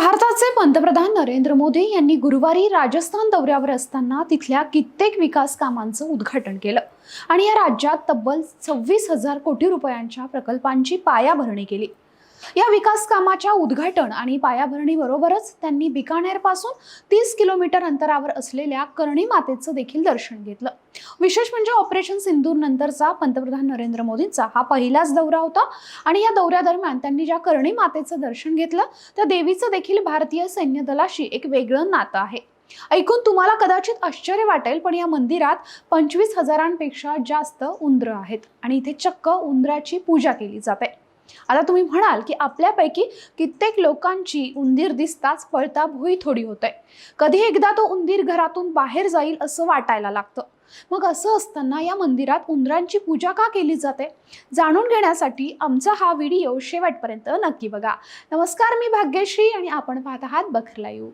भारताचे पंतप्रधान नरेंद्र मोदी यांनी गुरुवारी राजस्थान दौऱ्यावर असताना तिथल्या कित्येक विकास कामांचं उद्घाटन केलं. आणि या राज्यात तब्बल सव्वीस हजार कोटी रुपयांच्या प्रकल्पांची पायाभरणी केली. या विकास कामाच्या उद्घाटन आणि पायाभरणीबरोबरच त्यांनी बिकानेरपासून तीस किलोमीटर अंतरावर असलेल्या कर्णी मातेचं देखील दर्शन घेतलं. विशेष म्हणजे ऑपरेशन सिंदूर नंतरचा पंतप्रधान नरेंद्र मोदींचा हा पहिलाच दौरा होता आणि या दौऱ्यादरम्यान त्यांनी ज्या कर्णी मातेचं दर्शन घेतलं त्या देवीचं देखील भारतीय सैन्य दलाशी एक वेगळं नातं आहे. ऐकून तुम्हाला कदाचित आश्चर्य वाटेल पण या मंदिरात पंचवीस हजारांपेक्षा जास्त उंदरं आहेत आणि इथे चक्क उंदराची पूजा केली जाते. आता तुम्ही म्हणाल की आपल्यापैकी कित्येक लोकांची उंदीर दिसताच पळता होई थोडी होते कधी एकदा तो उंदीर घरातून बाहेर जाईल असं वाटायला लागतं. मग असं असताना या मंदिरात उंदरांची पूजा का केली जाते? जाणून घेण्यासाठी आमचा हा व्हिडिओ शेवटपर्यंत नक्की बघा. नमस्कार मी भाग्यश्री आणि आपण पाहत आहात येऊ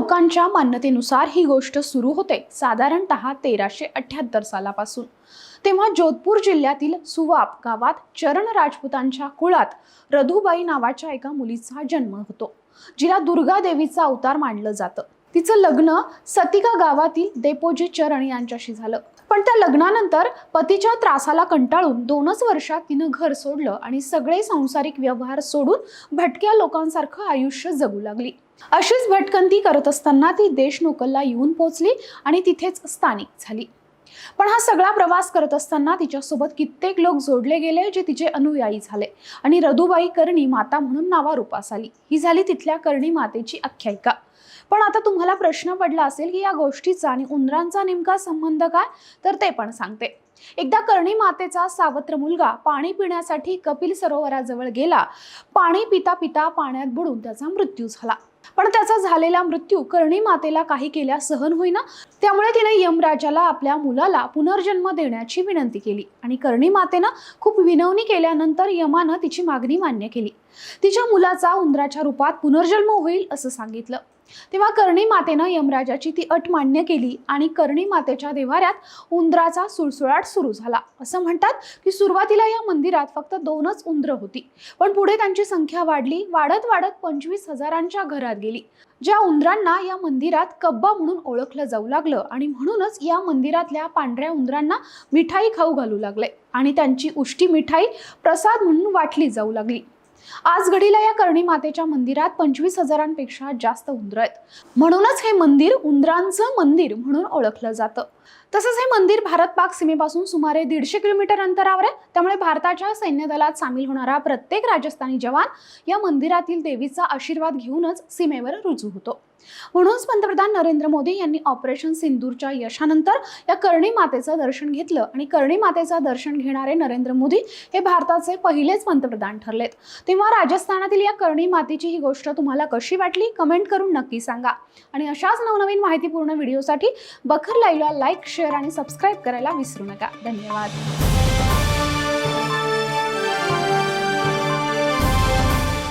लोकांच्या मान्यतेनुसार ही गोष्ट सुरू होते. साधारणत तेराशे अठ्याहत्तर सालापासून. तेव्हा जोधपूर जिल्ह्यातील सुवाप गावात चरण राजपूतांच्या कुळात रधुबाई नावाच्या एका मुलीचा जन्म होतो. जिला दुर्गा देवीचा अवतार मानलं जातं. तिचं लग्न सतिका गावातील देपोजी चरण यांच्याशी झालं. पण त्या लग्नानंतर पतीच्या त्रासाला कंटाळून दोनच वर्षात तिनं घर सोडलं आणि सगळे सांसारिक व्यवहार सोडून भटक्या लोकांसारखं आयुष्य जगू लागली. अशीच भटकंती करत असताना ती देशनोकलला येऊन पोहोचली आणि तिथेच स्थानिक झाली. पण हा सगळा प्रवास करत असताना तिच्यासोबत कित्येक लोक जोडले गेले जे तिचे अनुयायी झाले आणि रदुबाई कर्णी माता म्हणून नावारूपास आली. ही झाली तिथल्या कर्णी मातेची आख्यायिका. पण आता तुम्हाला प्रश्न पडला असेल की या गोष्टीचा आणि उंदरांचा नेमका संबंध काय? तर ते पण सांगते. एकदा कर्णी मातेचा सावत्र मुलगा पाणी पिण्यासाठी कपिल सरोवराजवळ गेला. पाणी पिता पिता पाण्यात बुडून त्याचा मृत्यू झाला. पण त्याचा झालेला मृत्यू कर्णी मातेला काही केल्या सहन होईना. त्यामुळे तिने यमराजाला आपल्या मुलाला पुनर्जन्म देण्याची विनंती केली आणि कर्णी मातेनं खूप विनवणी केल्यानंतर यमानं तिची मागणी मान्य केली. तिच्या मुलाचा उंदराच्या रूपात पुनर्जन्म होईल असं सांगितलं. तेव्हा कर्णी मातेनं यमराजाची ती अट मान्य केली आणि कर्णी मातेच्या देवाऱ्यात उंदराचा सुळसुळाट सुरू झाला. असं म्हणतात की सुरुवातीला या मंदिरात फक्त दोनच उंदरं होती. पण पुढे त्यांची संख्या वाढली. वाढत वाढत पंचवीस हजारांच्या घरात गेली. ज्या उंदरांना या मंदिरात कब्बा म्हणून ओळखलं जाऊ लागलं आणि म्हणूनच या मंदिरातल्या पांढऱ्या उंदरांना मिठाई खाऊ घालू लागले आणि त्यांची उष्टी मिठाई प्रसाद म्हणून वाटली जाऊ लागली. आज घडीला या कर्णी मातेच्या मंदिरात पंचवीस हजारांपेक्षा जास्त उंदर आहेत. म्हणूनच हे मंदिर उंदरांचं मंदिर म्हणून ओळखलं जातं. तसंच हे मंदिर भारत पाक सीमेपासून सुमारे दीडशे किलोमीटर अंतरावर आहे. त्यामुळे भारताच्या सैन्य दलात सामील होणारा प्रत्येक राजस्थानी जवान या मंदिरातील देवीचा आशीर्वाद घेऊनच सीमेवर रुजू होतो. म्हणूनच पंतप्रधान नरेंद्र मोदी यांनी ऑपरेशन सिंदूरच्या यशानंतर या कर्णी मातेचं दर्शन घेतलं. आणि कर्णी मातेचं दर्शन घेणारे नरेंद्र मोदी हे भारताचे पहिलेच पंतप्रधान ठरलेत. तेव्हा राजस्थानातील या कर्णी मातेची ही गोष्ट तुम्हाला कशी वाटली? कमेंट करून नक्की सांगा. आणि अशाच नवनवीन माहितीपूर्ण व्हिडिओसाठी बखर लाईव्हला लाईक शेअर आणि सबस्क्राईब करायला विसरू नका. धन्यवाद.